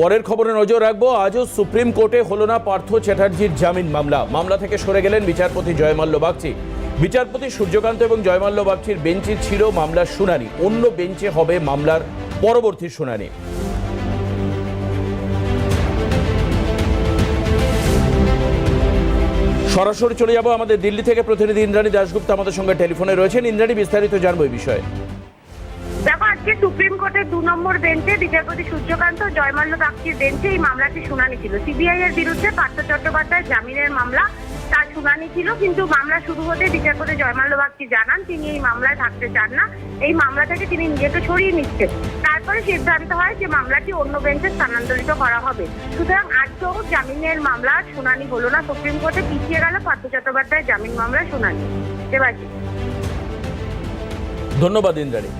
পরের খবরে নজর রাখব, আজও সুপ্রিম কোর্টে হলো না পার্থ চ্যাটার্জির জামিন মামলা। মামলা থেকে সরে গেলেন বিচারপতি জয়মাল্য বাগচি। বিচারপতি সূর্যকান্ত এবং জয়মাল্য বাগচির বেঞ্চে ছিল মামলার শুনানি। অন্য বেঞ্চে হবে মামলার পরবর্তী শুনানি। সরাসরি চলে যাব আমাদের দিল্লি থেকে প্রতিনিধি ইন্দ্রাণী দাশগুপ্ত আমাদের সঙ্গে টেলিফোনে রয়েছেন। ইন্দ্রাণী, বিস্তারিত জানব এই বিষয়ে। আজকে সুপ্রিম কোর্টের দু নম্বর বেঞ্চে বিচারপতি সূর্যকান্ত, জয়মাল্য বাগচির বেঞ্চে এই মামলাটি শুনানি ছিল। সিবিআই এর বিরুদ্ধে পার্থ চট্টোপাধ্যায় জামিনের মামলা, তার শুনানি ছিল। কিন্তু মামলা শুরু হতে বিচারপতি জয়মাল্য বাগচি জানান, তিনি এই মামলায় থাকতে চান না। এই মামলা থেকে তিনি নিজেকে সরিয়ে নিচ্ছেন। তারপরে সিদ্ধান্ত হয় যে মামলাটি অন্য বেঞ্চে স্থানান্তরিত করা হবে। সুতরাং আজকেও জামিনের মামলা শুনানি হলো না। সুপ্রিম কোর্টে পিছিয়ে গেল পার্থ চট্টোপাধ্যায় জামিন মামলার শুনানি। ধন্যবাদ ইন্দ্রাণী।